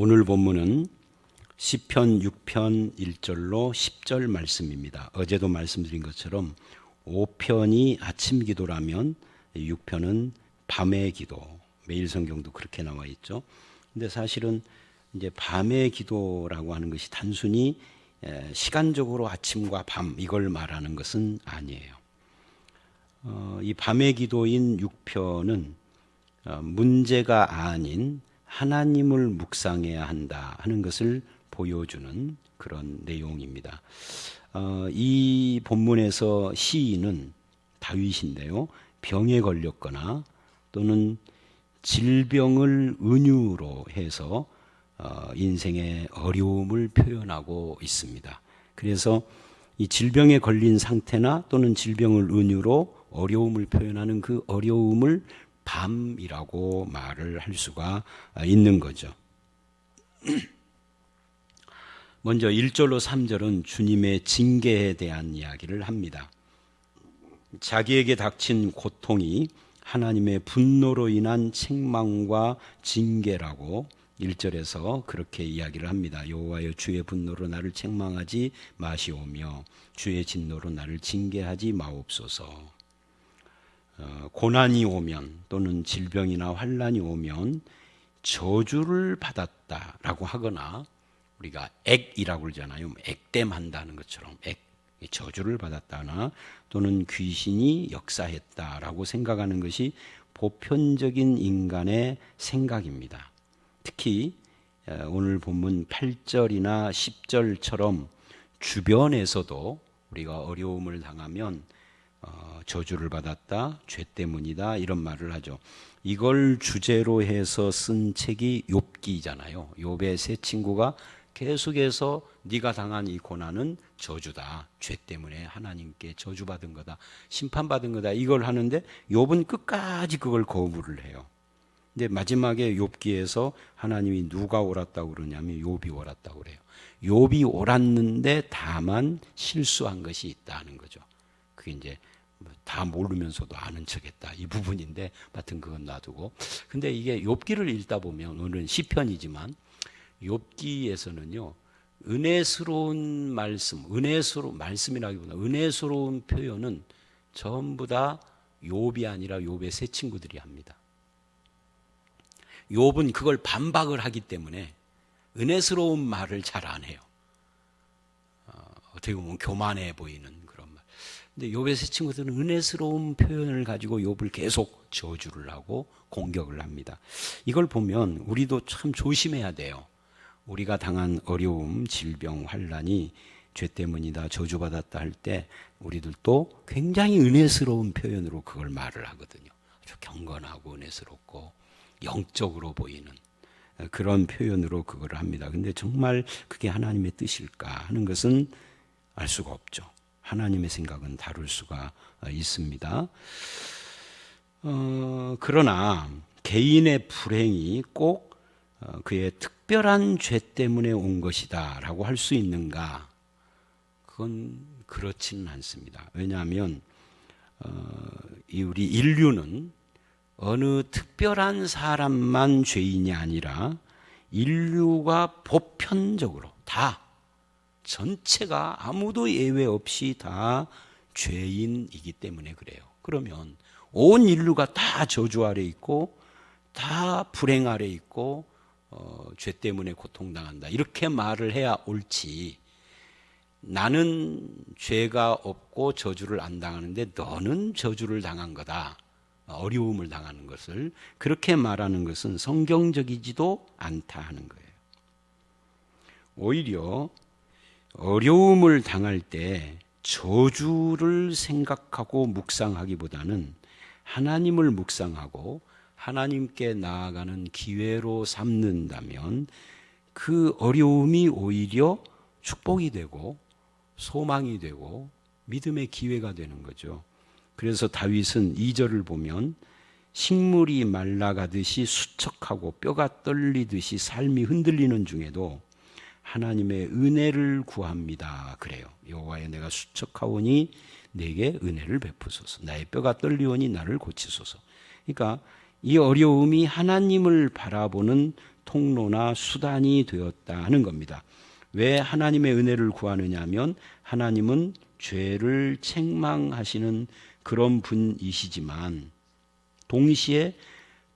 오늘 본문은 시편 6편 1절로 10절 말씀입니다. 어제도 말씀드린 것처럼 5편이 아침 기도라면 6편은 밤의 기도. 매일 성경도 그렇게 나와 있죠. 근데 사실은 이제 밤의 기도라고 하는 것이 단순히 시간적으로 아침과 밤 이걸 말하는 것은 아니에요. 어, 이 밤의 기도인 6편은 어, 문제가 아닌 하나님을 묵상해야 한다 하는 것을 보여주는 그런 내용입니다. 어, 이 본문에서 시인은 다윗인데요. 병에 걸렸거나 또는 질병을 은유로 해서 어, 인생의 어려움을 표현하고 있습니다. 그래서 이 질병에 걸린 상태나 또는 질병을 은유로 어려움을 표현하는 그 어려움을 밤이라고 말을 할 수가 있는 거죠. 먼저 1절로 3절은 주님의 징계에 대한 이야기를 합니다. 자기에게 닥친 고통이 하나님의 분노로 인한 책망과 징계라고 1절에서 그렇게 이야기를 합니다. 여호와여 주의 분노로 나를 책망하지 마시오며 주의 진노로 나를 징계하지 마옵소서. 어, 고난이 오면 또는 질병이나 환란이 오면 저주를 받았다라고 하거나 우리가 액이라고 그러잖아요. 액땜한다는 것처럼 액 저주를 받았다나 또는 귀신이 역사했다라고 생각하는 것이 보편적인 인간의 생각입니다. 특히 오늘 본문 8절이나 10절처럼 주변에서도 우리가 어려움을 당하면 어, 저주를 받았다, 죄 때문이다 이런 말을 하죠. 이걸 주제로 해서 쓴 책이 욥기잖아요. 욥의 세 친구가 계속해서 네가 당한 이 고난은 저주다. 죄 때문에 하나님께 저주받은 거다. 심판받은 거다. 이걸 하는데 욥은 끝까지 그걸 거부를 해요. 근데 마지막에 욥기에서 하나님이 누가 옳았다고 그러냐면 욥이 옳았다고 그래요. 욥이 옳았는데 다만 실수한 것이 있다는 거죠. 그게 이제 다 모르면서도 아는 척했다 이 부분인데 하여튼 그건 놔두고 근데 이게 욥기를 읽다 보면 오늘은 시편이지만 욥기에서는요 은혜스러운 말씀 은혜스러운 말씀이라기보다 은혜스러운 표현은 전부 다 욥이 아니라 욥의 세 친구들이 합니다. 욥은 그걸 반박을 하기 때문에 은혜스러운 말을 잘 안 해요. 어, 어떻게 보면 교만해 보이는 근데 욥의 세 친구들은 은혜스러운 표현을 가지고 욥을 계속 저주를 하고 공격을 합니다. 이걸 보면 우리도 참 조심해야 돼요. 우리가 당한 어려움, 질병, 환란이 죄 때문이다, 저주받았다 할 때 우리들도 굉장히 은혜스러운 표현으로 그걸 말을 하거든요. 아주 경건하고 은혜스럽고 영적으로 보이는 그런 표현으로 그걸 합니다. 근데 정말 그게 하나님의 뜻일까 하는 것은 알 수가 없죠. 하나님의 생각은 다룰 수가 있습니다. 어, 그러나 개인의 불행이 꼭 어, 그의 특별한 죄 때문에 온 것이다 라고 할 수 있는가? 그건 그렇지는 않습니다. 왜냐하면 어, 이 우리 인류는 어느 특별한 사람만 죄인이 아니라 인류가 보편적으로 다 전체가 아무도 예외 없이 다 죄인이기 때문에 그래요. 그러면 온 인류가 다 저주 아래 있고 다 불행 아래 있고 어, 죄 때문에 고통당한다. 이렇게 말을 해야 옳지. 나는 죄가 없고 저주를 안 당하는데 너는 저주를 당한 거다. 어려움을 당하는 것을 그렇게 말하는 것은 성경적이지도 않다 하는 거예요. 오히려 어려움을 당할 때 저주를 생각하고 묵상하기보다는 하나님을 묵상하고 하나님께 나아가는 기회로 삼는다면 그 어려움이 오히려 축복이 되고 소망이 되고 믿음의 기회가 되는 거죠. 그래서 다윗은 2절을 보면 식물이 말라가듯이 수척하고 뼈가 떨리듯이 삶이 흔들리는 중에도 하나님의 은혜를 구합니다. 그래요. 여호와여 내가 수척하오니 내게 은혜를 베푸소서. 나의 뼈가 떨리오니 나를 고치소서. 그러니까 이 어려움이 하나님을 바라보는 통로나 수단이 되었다 하는 겁니다. 왜 하나님의 은혜를 구하느냐 하면 하나님은 죄를 책망하시는 그런 분이시지만 동시에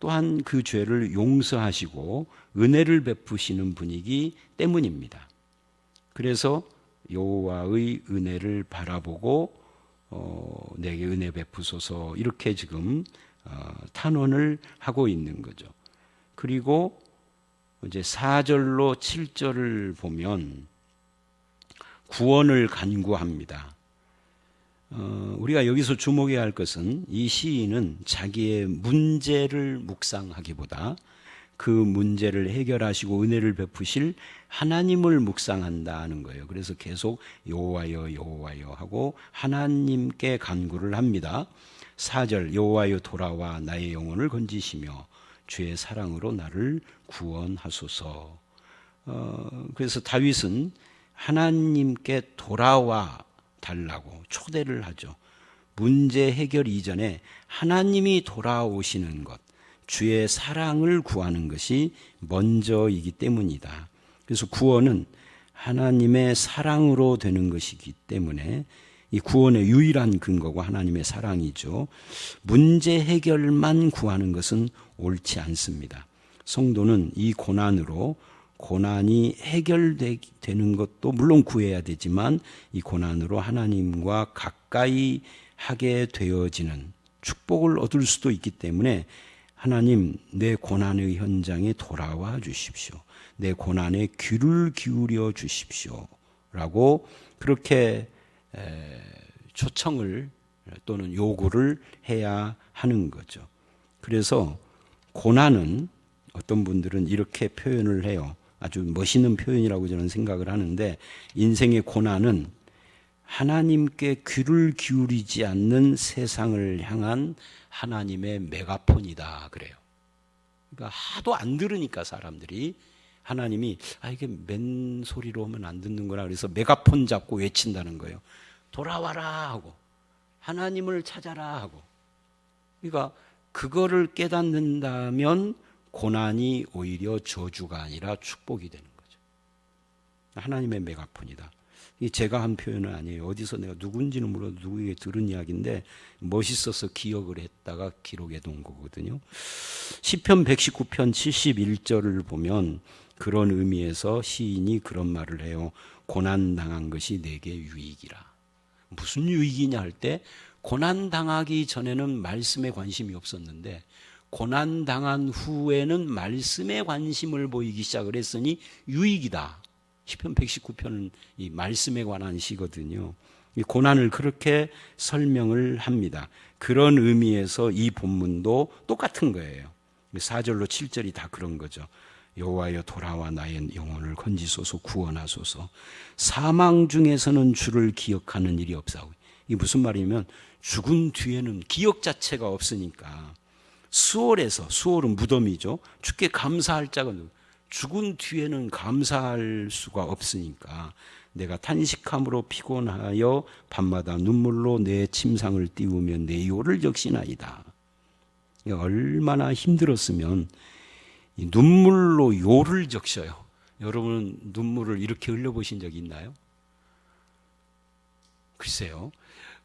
또한 그 죄를 용서하시고 은혜를 베푸시는 분이기 때문입니다. 그래서 여호와의 은혜를 바라보고 어, 내게 은혜 베푸소서 이렇게 지금 어, 탄원을 하고 있는 거죠. 그리고 이제 4절로 7절을 보면 구원을 간구합니다. 어, 우리가 여기서 주목해야 할 것은 이 시인은 자기의 문제를 묵상하기보다 그 문제를 해결하시고 은혜를 베푸실 하나님을 묵상한다는 거예요. 그래서 계속 여호와여 여호와여 하고 하나님께 간구를 합니다. 4절 여호와여 돌아와 나의 영혼을 건지시며 주의 사랑으로 나를 구원하소서. 어, 그래서 다윗은 하나님께 돌아와 달라고 초대를 하죠. 문제 해결 이전에 하나님이 돌아오시는 것, 주의 사랑을 구하는 것이 먼저이기 때문이다. 그래서 구원은 하나님의 사랑으로 되는 것이기 때문에 이 구원의 유일한 근거가 하나님의 사랑이죠. 문제 해결만 구하는 것은 옳지 않습니다. 성도는 이 고난으로 고난이 해결되는 것도 물론 구해야 되지만 이 고난으로 하나님과 가까이 하게 되어지는 축복을 얻을 수도 있기 때문에 하나님 내 고난의 현장에 돌아와 주십시오. 내 고난에 귀를 기울여 주십시오. 라고 그렇게 초청을 또는 요구를 해야 하는 거죠. 그래서 고난은 어떤 분들은 이렇게 표현을 해요. 아주 멋있는 표현이라고 저는 생각을 하는데 인생의 고난은 하나님께 귀를 기울이지 않는 세상을 향한 하나님의 메가폰이다 그래요. 그러니까 하도 안 들으니까 사람들이 하나님이 아 이게 맨 소리로 하면 안 듣는구나 그래서 메가폰 잡고 외친다는 거예요. 돌아와라 하고 하나님을 찾아라 하고 그러니까 그거를 깨닫는다면 고난이 오히려 저주가 아니라 축복이 되는 거죠. 하나님의 메가폰이다. 이 제가 한 표현은 아니에요. 어디서 내가 누군지는 몰라도 누구에게 들은 이야기인데 멋있어서 기억을 했다가 기록해 둔 거거든요. 시편 119편 71절을 보면 그런 의미에서 시인이 그런 말을 해요. 고난 당한 것이 내게 유익이라. 무슨 유익이냐 할 때 고난 당하기 전에는 말씀에 관심이 없었는데 고난 당한 후에는 말씀에 관심을 보이기 시작을 했으니 유익이다. 시편 119편은 이 말씀에 관한 시거든요. 이 고난을 그렇게 설명을 합니다. 그런 의미에서 이 본문도 똑같은 거예요. 4절로 7절이 다 그런 거죠. 여호와여 돌아와 나의 영혼을 건지소서 구원하소서. 사망 중에서는 주를 기억하는 일이 없사오. 이 무슨 말이냐면 죽은 뒤에는 기억 자체가 없으니까 수월에서 수월은 무덤이죠. 주께 감사할 자가 죽은 뒤에는 감사할 수가 없으니까 내가 탄식함으로 피곤하여 밤마다 눈물로 내 침상을 띄우며 내 요를 적시나이다. 얼마나 힘들었으면 눈물로 요를 적셔요. 여러분 눈물을 이렇게 흘려보신 적 있나요? 글쎄요.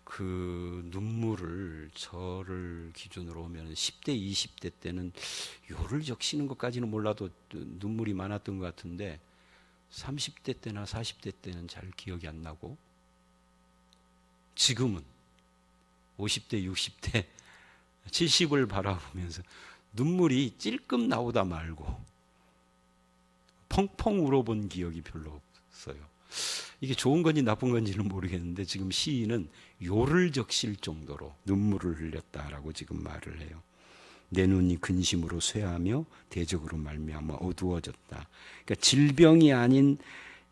그 눈물을 저를 기준으로 보면 10대, 20대 때는 요를 적시는 것까지는 몰라도 눈물이 많았던 것 같은데 30대 때나 40대 때는 잘 기억이 안 나고 지금은 50대, 60대, 70을 바라보면서 눈물이 찔끔 나오다 말고 펑펑 울어본 기억이 별로 없어요. 이게 좋은 건지 나쁜 건지는 모르겠는데 지금 시인은 요를 적실 정도로 눈물을 흘렸다라고 지금 말을 해요. 내 눈이 근심으로 쇠하며 대적으로 말미암아 어두워졌다. 그러니까 질병이 아닌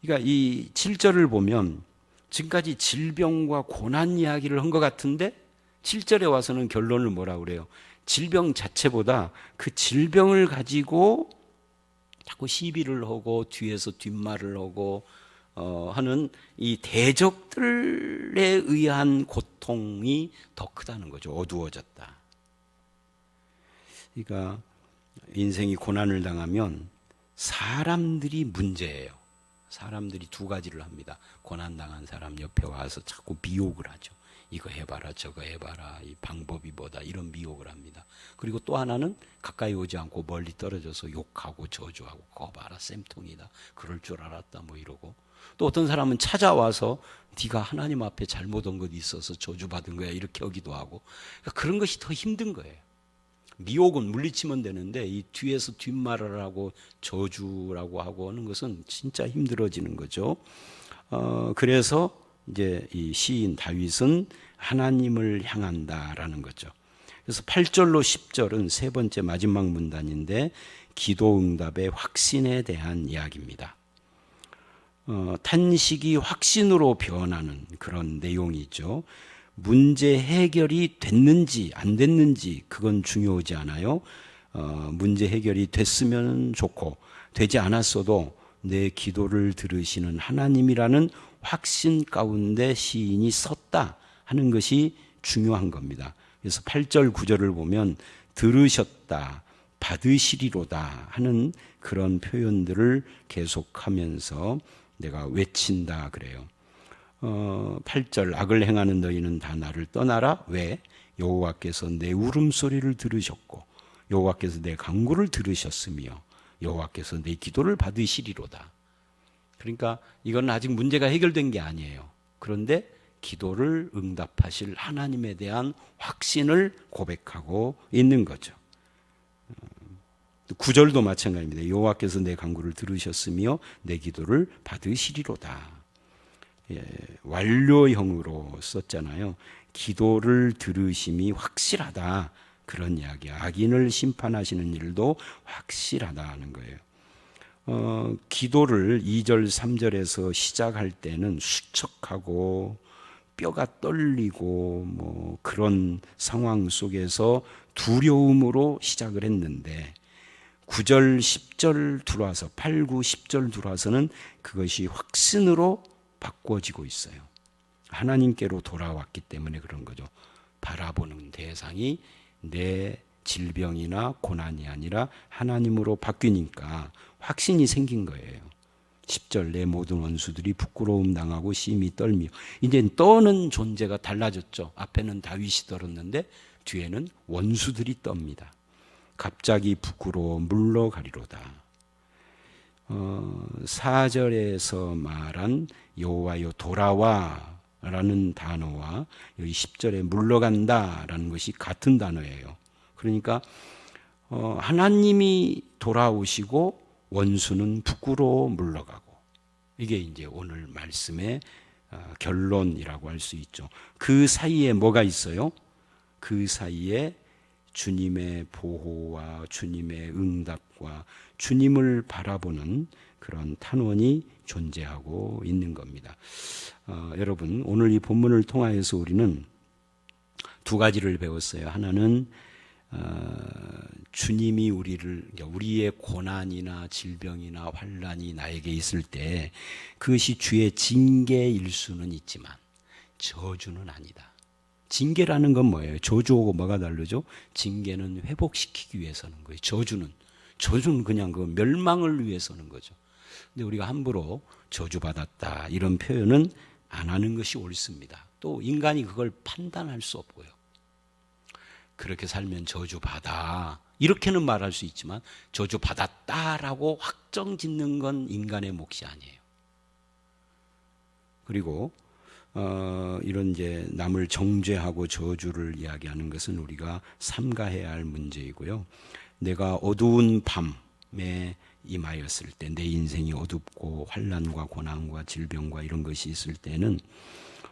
그러니까 이 7절을 보면 지금까지 질병과 고난 이야기를 한 것 같은데 7절에 와서는 결론을 뭐라 그래요? 질병 자체보다 그 질병을 가지고 자꾸 시비를 하고 뒤에서 뒷말을 하고 어, 하는 이 대적들에 의한 고통이 더 크다는 거죠. 어두워졌다. 그러니까 인생이 고난을 당하면 사람들이 문제예요. 사람들이 두 가지를 합니다. 고난 당한 사람 옆에 와서 자꾸 미혹을 하죠. 이거 해봐라, 저거 해봐라, 이 방법이 뭐다, 이런 미혹을 합니다. 그리고 또 하나는 가까이 오지 않고 멀리 떨어져서 욕하고 저주하고, 그거 봐라, 쌤통이다. 그럴 줄 알았다, 뭐 이러고. 또 어떤 사람은 찾아와서 네가 하나님 앞에 잘못한 것 있어서 저주받은 거야, 이렇게 하기도 하고. 그러니까 그런 것이 더 힘든 거예요. 미혹은 물리치면 되는데 이 뒤에서 뒷말을 하고 저주라고 하고 하는 것은 진짜 힘들어지는 거죠. 어, 그래서 이제 이 시인 다윗은 하나님을 향한다라는 거죠. 그래서 8절로 10절은 세 번째 마지막 문단인데 기도 응답의 확신에 대한 이야기입니다. 어, 탄식이 확신으로 변하는 그런 내용이죠. 문제 해결이 됐는지 안 됐는지 그건 중요하지 않아요. 어, 문제 해결이 됐으면 좋고 되지 않았어도 내 기도를 들으시는 하나님이라는 확신 가운데 시인이 썼다 하는 것이 중요한 겁니다. 그래서 8절 9절을 보면 들으셨다 받으시리로다 하는 그런 표현들을 계속하면서 내가 외친다 그래요. 어, 8절 악을 행하는 너희는 다 나를 떠나라. 왜? 여호와께서 내 울음소리를 들으셨고 여호와께서 내 간구를 들으셨으며 여호와께서 내 기도를 받으시리로다. 그러니까 이건 아직 문제가 해결된 게 아니에요. 그런데 기도를 응답하실 하나님에 대한 확신을 고백하고 있는 거죠. 구절도 마찬가지입니다. 여호와께서 내 간구를 들으셨으며 내 기도를 받으시리로다. 예, 완료형으로 썼잖아요. 기도를 들으심이 확실하다. 그런 이야기. 악인을 심판하시는 일도 확실하다는 거예요. 어, 기도를 2절, 3절에서 시작할 때는 수척하고 뼈가 떨리고 뭐 그런 상황 속에서 두려움으로 시작을 했는데 9절, 10절 들어와서 8, 9, 10절 들어와서는 그것이 확신으로 바꿔지고 있어요. 하나님께로 돌아왔기 때문에 그런 거죠. 바라보는 대상이 내 질병이나 고난이 아니라 하나님으로 바뀌니까 확신이 생긴 거예요. 10절 내 모든 원수들이 부끄러움 당하고 심히 떨며 이제 떠는 존재가 달라졌죠. 앞에는 다윗이 떨었는데 뒤에는 원수들이 떱니다. 갑자기 부끄러워 물러가리로다. 어, 4절에서 말한 여호와여 돌아와 라는 단어와 여기 10절에 물러간다 라는 것이 같은 단어예요. 그러니까 어, 하나님이 돌아오시고 원수는 부끄러워 물러가고 이게 이제 오늘 말씀의 어, 결론이라고 할 수 있죠. 그 사이에 뭐가 있어요? 그 사이에 주님의 보호와 주님의 응답과 주님을 바라보는 그런 탄원이 존재하고 있는 겁니다. 어, 여러분, 오늘 이 본문을 통하여서 우리는 두 가지를 배웠어요. 하나는 어, 주님이 우리를 우리의 고난이나 질병이나 환란이 나에게 있을 때 그것이 주의 징계일 수는 있지만 저주는 아니다. 징계라는 건 뭐예요? 저주하고 뭐가 다르죠? 징계는 회복시키기 위해서는 거예요. 저주는 저주는 그냥 그 멸망을 위해서는 거죠. 근데 우리가 함부로 저주받았다 이런 표현은 안 하는 것이 옳습니다. 또 인간이 그걸 판단할 수 없고요. 그렇게 살면 저주받아. 이렇게는 말할 수 있지만 저주받았다라고 확정 짓는 건 인간의 몫이 아니에요. 그리고 어, 이런 이제 남을 정죄하고 저주를 이야기하는 것은 우리가 삼가해야 할 문제이고요. 내가 어두운 밤에 임하였을 때 내 인생이 어둡고 환란과 고난과 질병과 이런 것이 있을 때는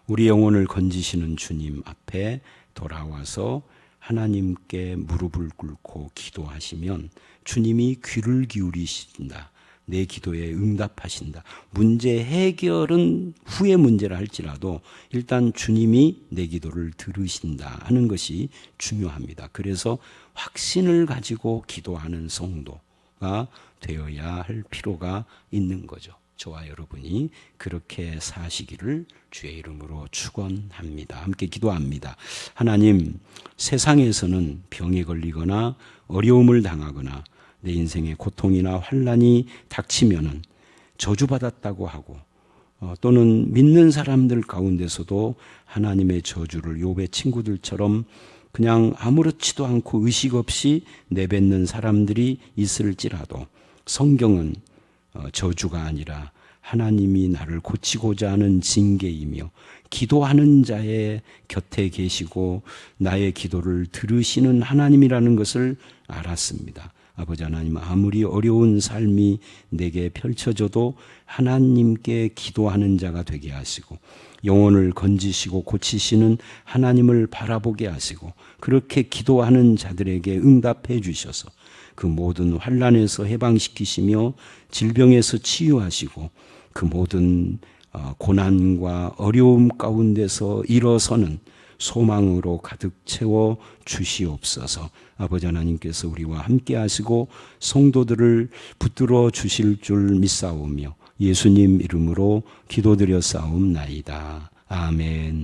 우리 영혼을 건지시는 주님 앞에 돌아와서 하나님께 무릎을 꿇고 기도하시면 주님이 귀를 기울이신다. 내 기도에 응답하신다. 문제 해결은 후의 문제라 할지라도 일단 주님이 내 기도를 들으신다 하는 것이 중요합니다. 그래서 확신을 가지고 기도하는 성도가 되어야 할 필요가 있는 거죠. 저와 여러분이 그렇게 사시기를 주의 이름으로 축원합니다. 함께 기도합니다. 하나님, 세상에서는 병에 걸리거나 어려움을 당하거나 내 인생에 고통이나 환란이 닥치면은 저주받았다고 하고 어, 또는 믿는 사람들 가운데서도 하나님의 저주를 욥의 친구들처럼 그냥 아무렇지도 않고 의식 없이 내뱉는 사람들이 있을지라도 성경은 어, 저주가 아니라 하나님이 나를 고치고자 하는 징계이며 기도하는 자의 곁에 계시고 나의 기도를 들으시는 하나님이라는 것을 알았습니다. 아버지 하나님 아무리 어려운 삶이 내게 펼쳐져도 하나님께 기도하는 자가 되게 하시고 영혼을 건지시고 고치시는 하나님을 바라보게 하시고 그렇게 기도하는 자들에게 응답해 주셔서 그 모든 환란에서 해방시키시며 질병에서 치유하시고 그 모든 어, 고난과 어려움 가운데서 일어서는 소망으로 가득 채워 주시옵소서. 아버지 하나님께서 우리와 함께 하시고 성도들을 붙들어 주실 줄 믿사오며 예수님 이름으로 기도드려 싸움나이다. 아멘.